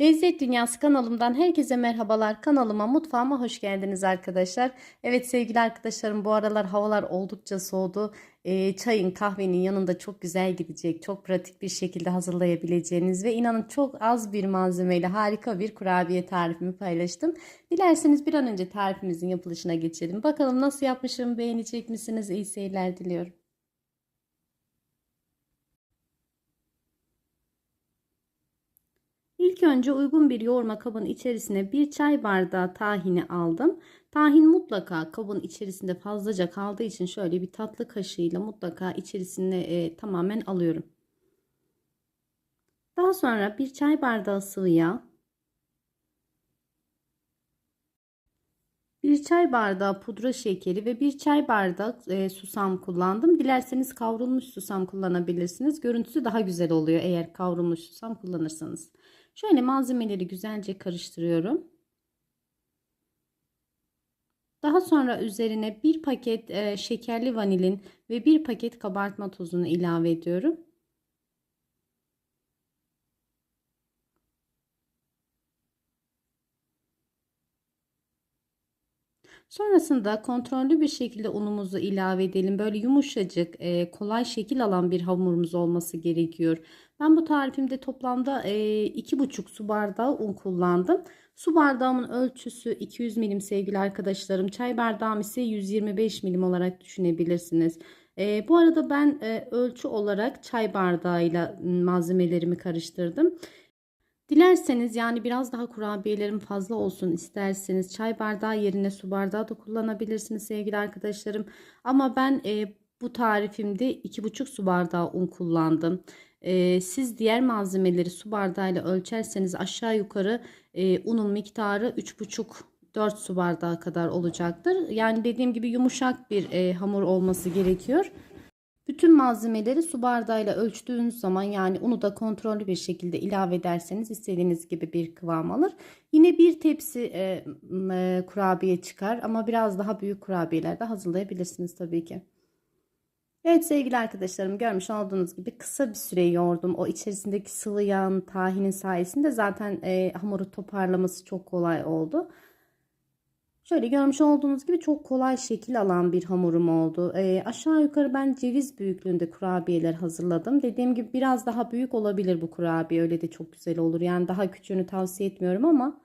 Lezzet Dünyası kanalımdan herkese merhabalar. Kanalıma, mutfağıma hoş geldiniz arkadaşlar. Evet sevgili arkadaşlarım bu aralar havalar oldukça soğudu. Ee, çayın, kahvenin yanında çok güzel gidecek, çok pratik bir şekilde hazırlayabileceğiniz ve inanın çok az bir malzemeyle harika bir kurabiye tarifimi paylaştım. Dilerseniz bir an önce tarifimizin yapılışına geçelim. Bakalım nasıl yapmışım, beğenecek misiniz? İyi seyirler diliyorum. İlk önce uygun bir yoğurma kabın içerisine bir çay bardağı tahini aldım. Tahin mutlaka kabın içerisinde fazlaca kaldığı için şöyle bir tatlı kaşığıyla mutlaka içerisine e, tamamen alıyorum. Daha sonra bir çay bardağı sıvı yağ, bir çay bardağı pudra şekeri ve bir çay bardağı e, susam kullandım. Dilerseniz kavrulmuş susam kullanabilirsiniz. Görüntüsü daha güzel oluyor eğer kavrulmuş susam kullanırsanız. Şöyle malzemeleri güzelce karıştırıyorum. Daha sonra üzerine bir paket e, şekerli vanilin ve bir paket kabartma tozunu ilave ediyorum. Sonrasında kontrollü bir şekilde unumuzu ilave edelim. Böyle yumuşacık, e, kolay şekil alan bir hamurumuz olması gerekiyor. Ben bu tarifimde toplamda e, iki buçuk su bardağı un kullandım. Su bardağımın ölçüsü 200 milim sevgili arkadaşlarım. Çay bardağım ise 125 milim olarak düşünebilirsiniz. E, bu arada ben e, ölçü olarak çay bardağıyla malzemelerimi karıştırdım. Dilerseniz yani biraz daha kurabiyelerim fazla olsun isterseniz çay bardağı yerine su bardağı da kullanabilirsiniz sevgili arkadaşlarım. Ama ben e, bu tarifimde 2,5 su bardağı un kullandım. E, siz diğer malzemeleri su bardağıyla ölçerseniz aşağı yukarı e, unun miktarı 3,5 4 su bardağı kadar olacaktır. Yani dediğim gibi yumuşak bir e, hamur olması gerekiyor. Bütün malzemeleri su bardağıyla ölçtüğünüz zaman yani unu da kontrollü bir şekilde ilave ederseniz istediğiniz gibi bir kıvam alır. Yine bir tepsi e, e, kurabiye çıkar ama biraz daha büyük kurabiyeler de hazırlayabilirsiniz tabii ki. Evet sevgili arkadaşlarım görmüş olduğunuz gibi kısa bir süre yoğurdum. O içerisindeki sıvı yağın tahinin sayesinde zaten e, hamuru toparlaması çok kolay oldu. Şöyle görmüş olduğunuz gibi çok kolay şekil alan bir hamurum oldu. E, aşağı yukarı ben ceviz büyüklüğünde kurabiyeler hazırladım. Dediğim gibi biraz daha büyük olabilir bu kurabiye. Öyle de çok güzel olur. Yani daha küçüğünü tavsiye etmiyorum ama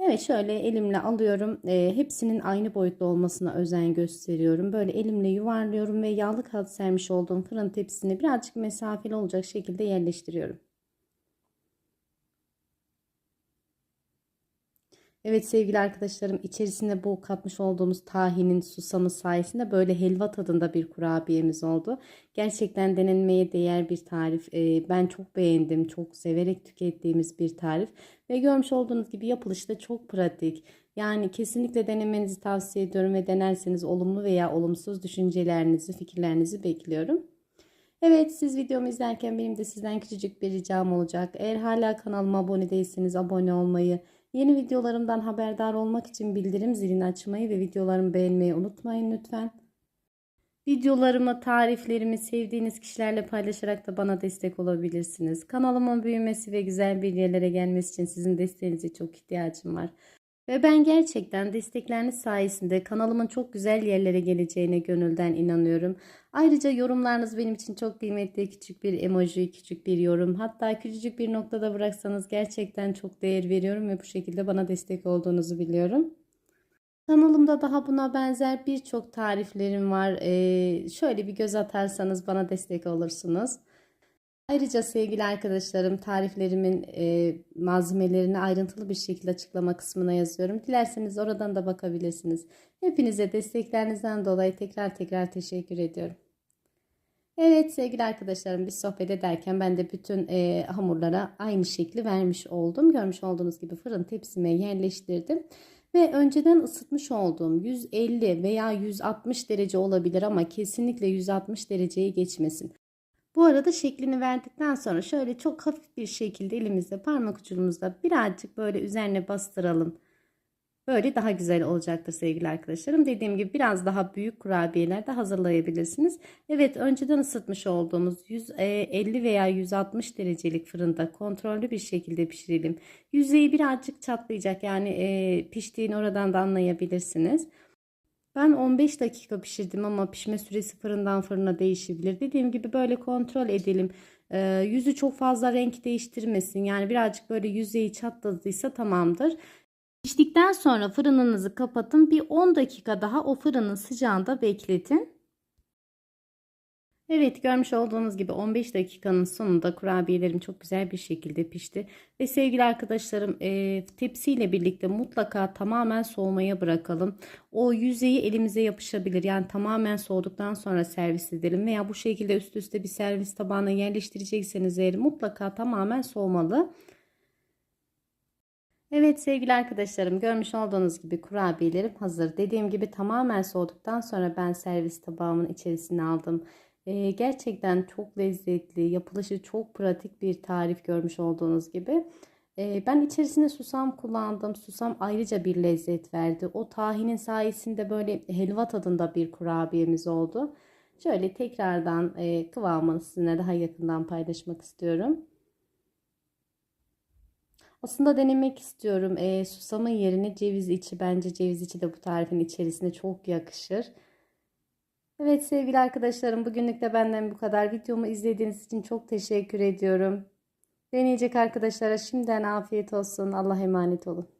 Evet şöyle elimle alıyorum. E, hepsinin aynı boyutlu olmasına özen gösteriyorum. Böyle elimle yuvarlıyorum ve yağlı kağıt sermiş olduğum fırın tepsisine birazcık mesafeli olacak şekilde yerleştiriyorum. Evet sevgili arkadaşlarım içerisinde bu katmış olduğumuz tahinin susamı sayesinde böyle helva tadında bir kurabiyemiz oldu. Gerçekten denenmeye değer bir tarif. Ee, ben çok beğendim. Çok severek tükettiğimiz bir tarif. Ve görmüş olduğunuz gibi yapılışı da çok pratik. Yani kesinlikle denemenizi tavsiye ediyorum ve denerseniz olumlu veya olumsuz düşüncelerinizi, fikirlerinizi bekliyorum. Evet siz videomu izlerken benim de sizden küçücük bir ricam olacak. Eğer hala kanalıma abone değilseniz abone olmayı, Yeni videolarımdan haberdar olmak için bildirim zilini açmayı ve videolarımı beğenmeyi unutmayın lütfen. Videolarımı, tariflerimi sevdiğiniz kişilerle paylaşarak da bana destek olabilirsiniz. Kanalımın büyümesi ve güzel bir yerlere gelmesi için sizin desteğinize çok ihtiyacım var. Ve ben gerçekten destekleriniz sayesinde kanalımın çok güzel yerlere geleceğine gönülden inanıyorum. Ayrıca yorumlarınız benim için çok kıymetli. Küçük bir emoji, küçük bir yorum. Hatta küçücük bir noktada bıraksanız gerçekten çok değer veriyorum ve bu şekilde bana destek olduğunuzu biliyorum. Kanalımda daha buna benzer birçok tariflerim var. Ee, şöyle bir göz atarsanız bana destek olursunuz. Ayrıca sevgili arkadaşlarım tariflerimin e, malzemelerini ayrıntılı bir şekilde açıklama kısmına yazıyorum. Dilerseniz oradan da bakabilirsiniz. Hepinize desteklerinizden dolayı tekrar tekrar teşekkür ediyorum. Evet sevgili arkadaşlarım biz sohbet ederken ben de bütün e, hamurlara aynı şekli vermiş oldum. Görmüş olduğunuz gibi fırın tepsime yerleştirdim. Ve önceden ısıtmış olduğum 150 veya 160 derece olabilir ama kesinlikle 160 dereceyi geçmesin. Bu arada şeklini verdikten sonra şöyle çok hafif bir şekilde elimizde parmak ucumuzda birazcık böyle üzerine bastıralım. Böyle daha güzel olacaktır sevgili arkadaşlarım. Dediğim gibi biraz daha büyük kurabiyeler de hazırlayabilirsiniz. Evet önceden ısıtmış olduğumuz 150 veya 160 derecelik fırında kontrollü bir şekilde pişirelim. Yüzeyi birazcık çatlayacak yani e, piştiğini oradan da anlayabilirsiniz. Ben 15 dakika pişirdim ama pişme süresi fırından fırına değişebilir. Dediğim gibi böyle kontrol edelim. E, yüzü çok fazla renk değiştirmesin. Yani birazcık böyle yüzeyi çatladıysa tamamdır. Piştikten sonra fırınınızı kapatın. Bir 10 dakika daha o fırının sıcağında bekletin. Evet görmüş olduğunuz gibi 15 dakikanın sonunda kurabiyelerim çok güzel bir şekilde pişti. Ve sevgili arkadaşlarım e, tepsiyle birlikte mutlaka tamamen soğumaya bırakalım. O yüzeyi elimize yapışabilir. Yani tamamen soğuduktan sonra servis edelim. Veya bu şekilde üst üste bir servis tabağına yerleştirecekseniz eğer mutlaka tamamen soğumalı. Evet sevgili arkadaşlarım görmüş olduğunuz gibi kurabiyelerim hazır. Dediğim gibi tamamen soğuduktan sonra ben servis tabağımın içerisine aldım. Ee, gerçekten çok lezzetli, yapılışı çok pratik bir tarif görmüş olduğunuz gibi. Ee, ben içerisine susam kullandım. Susam ayrıca bir lezzet verdi. O tahinin sayesinde böyle helva tadında bir kurabiyemiz oldu. Şöyle tekrardan e, kıvamını sizinle daha yakından paylaşmak istiyorum. Aslında denemek istiyorum. E, susamın yerine ceviz içi. Bence ceviz içi de bu tarifin içerisine çok yakışır. Evet sevgili arkadaşlarım bugünlük de benden bu kadar. Videomu izlediğiniz için çok teşekkür ediyorum. Deneyecek arkadaşlara şimdiden afiyet olsun. Allah'a emanet olun.